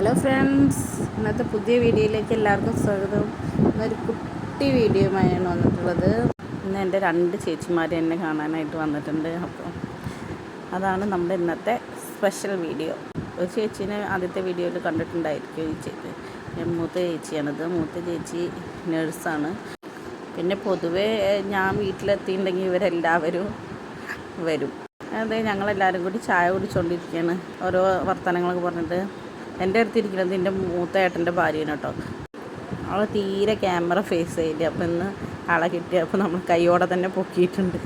Hello friends ഇന്നത്തെ പുതിയ വീഡിയോയിലേക്ക് എല്ലാവർക്കും സ്വാഗതം. ഇന്നൊരു കുട്ടി വീഡിയോയുമായാണ് വന്നിട്ടുള്ളത്. ഇന്ന് എന്റെ രണ്ട് ചേച്ചിമാർ എന്നെ കാണാനായിട്ട് വന്നിട്ടുണ്ട്. അപ്പോൾ അതാണ് നമ്മുടെ ഇന്നത്തെ സ്പെഷ്യൽ വീഡിയോ. ഒരു ചേച്ചീനെ ആദ്യത്തെ വീഡിയോയിൽ കണ്ടിട്ടുണ്ടായിരിക്കും ഈ ചേച്ചി മൂത്ത ചേച്ചിയാണിത്. മൂത്ത ചേച്ചി നേഴ്സാണ്. പിന്നെ പൊതുവേ ഞാൻ വീട്ടിലെത്തിയിട്ടുണ്ടെങ്കിൽ ഇവരെല്ലാവരും വരും. അതെ ഞങ്ങളെല്ലാവരും കൂടി ചായ കുടിച്ചുകൊണ്ടിരിക്കുകയാണ് ഓരോ വർത്തമാനങ്ങളൊക്കെ പറഞ്ഞിട്ട് എന്റെ അടുത്തിരിക്കുന്നത് എന്റെ മൂത്ത ഏട്ടന്റെ ഭാര്യയാണ് കേട്ടോ. അവൾ തീരെ ക്യാമറ ഫേസ് ചെയ്യില്ല. അപ്പം ഇന്ന് ആളെ കിട്ടിയപ്പോൾ നമ്മൾ കൈയോടെ തന്നെ പൊക്കിയിട്ടുണ്ട്.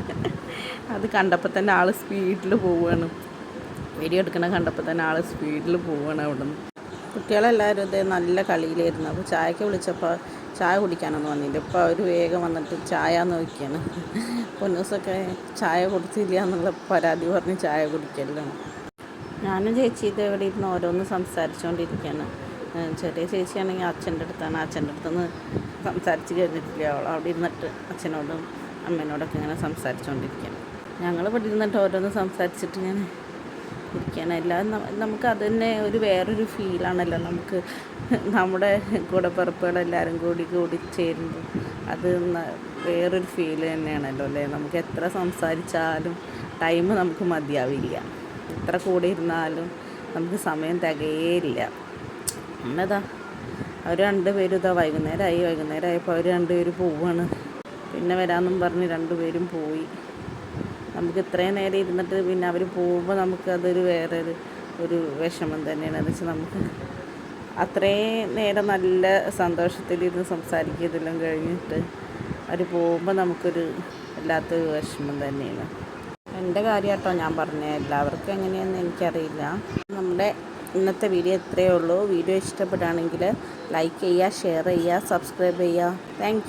അത് കണ്ടപ്പോൾ തന്നെ ആൾ സ്പീഡിൽ പോവുകയാണ്. വീഡിയോ എടുക്കണ കണ്ടപ്പോൾ തന്നെ ആൾ സ്പീഡിൽ പോവുകയാണ് അവിടെ നിന്ന് കുട്ടികളെല്ലാവരും ഇതേ നല്ല കളിയിലായിരുന്നു. അപ്പോൾ ചായക്ക് വിളിച്ചപ്പോൾ ചായ കുടിക്കാനൊന്നും വന്നില്ല. ഇപ്പോൾ അവർ വേഗം വന്നിട്ട് ചായ നോക്കിയാണ്. പൊന്നൂസൊക്കെ ചായ കൊടുത്തില്ല എന്നുള്ള പരാതി പറഞ്ഞ് ചായ കുടിക്കലാണ്. ഞാനും ചേച്ചി ഇത് ഇവിടെ ഇരുന്ന് ഓരോന്ന് സംസാരിച്ചുകൊണ്ടിരിക്കുകയാണ് ചെറിയ ചേച്ചിയാണെങ്കിൽ അച്ഛന്റെ അടുത്താണ്. അച്ഛന്റെ അടുത്തുനിന്ന് സംസാരിച്ച് കഴിഞ്ഞിട്ടില്ല. അവൾ അവിടെ ഇരുന്നിട്ട് അച്ഛനോടും അമ്മേനോടൊക്കെ ഇങ്ങനെ സംസാരിച്ചുകൊണ്ടിരിക്കുകയാണ് ഞങ്ങൾ ഇവിടെ ഇരുന്നിട്ട് ഓരോന്ന് സംസാരിച്ചിട്ട് ഞാൻ ഇരിക്കുകയാണ്. എല്ലാം നമുക്ക് അത് തന്നെ ഒരു വേറൊരു ഫീലാണല്ലോ നമുക്ക് നമ്മുടെ കൂടെ കൂടപ്പിറപ്പുകളെല്ലാവരും കൂടി കൂടി ചേരുമ്പോൾ അത് വേറൊരു ഫീൽ തന്നെയാണല്ലോ അല്ലേ? നമുക്ക് എത്ര സംസാരിച്ചാലും ടൈം നമുക്ക് മതിയാവില്ല. എത്ര കൂടെ ഇരുന്നാലും നമുക്ക് സമയം തികയേയില്ല. എന്നതാ അവർ രണ്ടുപേരും ഇതാ വൈകുന്നേരമായി. വൈകുന്നേരമായപ്പോൾ അവർ രണ്ടുപേരും പോവാണ്. പിന്നെ വരാമെന്നും പറഞ്ഞ് രണ്ടുപേരും പോയി. നമുക്ക് ഇത്രയും നേരം ഇരുന്നിട്ട് പിന്നെ അവർ പോകുമ്പോൾ നമുക്ക് അതൊരു വേറെ ഒരു ഒരു വിഷമം തന്നെയാണ്. എന്ന് വെച്ചാൽ നമുക്ക് അത്രയും നേരം നല്ല സന്തോഷത്തിലിരുന്ന് സംസാരിക്കുന്നതെല്ലാം കഴിഞ്ഞിട്ട് അവർ പോകുമ്പോൾ നമുക്കൊരു വല്ലാത്തൊരു വിഷമം തന്നെയാണ്. എന്റെ കാര്യം കേട്ടോ ഞാൻ പറഞ്ഞത് എല്ലാവർക്കും എങ്ങനെയാണെന്ന് എനിക്കറിയില്ല. നമ്മുടെ ഇന്നത്തെ വീഡിയോ ഇത്രയേ ഉള്ളൂ. വീഡിയോ ഇഷ്ടപ്പെടുകയാണെങ്കിൽ ലൈക്ക് ചെയ്യുക ഷെയർ ചെയ്യുക സബ്സ്ക്രൈബ് ചെയ്യുക. താങ്ക്